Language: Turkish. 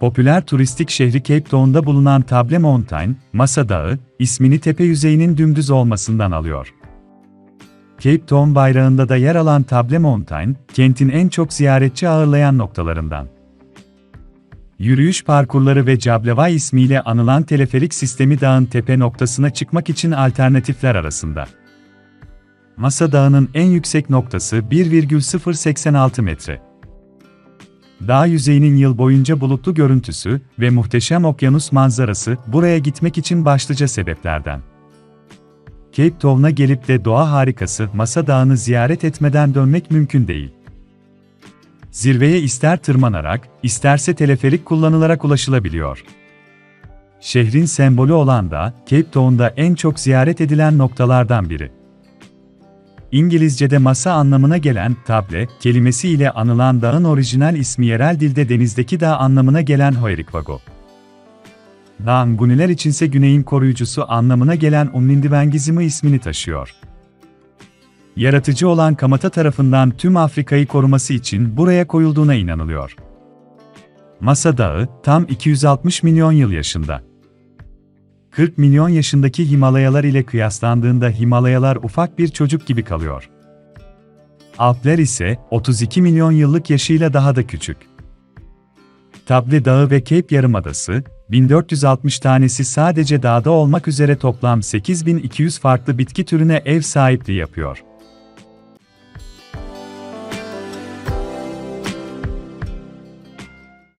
Popüler turistik şehri Cape Town'da bulunan Table Mountain, Masa Dağı, ismini tepe yüzeyinin dümdüz olmasından alıyor. Cape Town bayrağında da yer alan Table Mountain, kentin en çok ziyaretçi ağırlayan noktalarından. Yürüyüş parkurları ve Cablevay ismiyle anılan teleferik sistemi dağın tepe noktasına çıkmak için alternatifler arasında. Masa Dağı'nın en yüksek noktası 1,086 metre. Dağ yüzeyinin yıl boyunca bulutlu görüntüsü ve muhteşem okyanus manzarası buraya gitmek için başlıca sebeplerden. Cape Town'a gelip de doğa harikası Masa Dağı'nı ziyaret etmeden dönmek mümkün değil. Zirveye ister tırmanarak, isterse teleferik kullanılarak ulaşılabiliyor. Şehrin sembolü olan da Cape Town'da en çok ziyaret edilen noktalardan biri. İngilizce'de masa anlamına gelen table kelimesi ile anılan dağın orijinal ismi yerel dilde denizdeki dağ anlamına gelen Hoerikvago. Dağın Guniler içinse güneyin koruyucusu anlamına gelen Umnindivengizimi ismini taşıyor. Yaratıcı olan Kamata tarafından tüm Afrika'yı koruması için buraya koyulduğuna inanılıyor. Masa Dağı, tam 260 milyon yıl yaşında. 40 milyon yaşındaki Himalayalar ile kıyaslandığında Himalayalar ufak bir çocuk gibi kalıyor. Alpler ise 32 milyon yıllık yaşıyla daha da küçük. Table Dağı ve Cape Yarımadası, 1460 tanesi sadece dağda olmak üzere toplam 8200 farklı bitki türüne ev sahipliği yapıyor.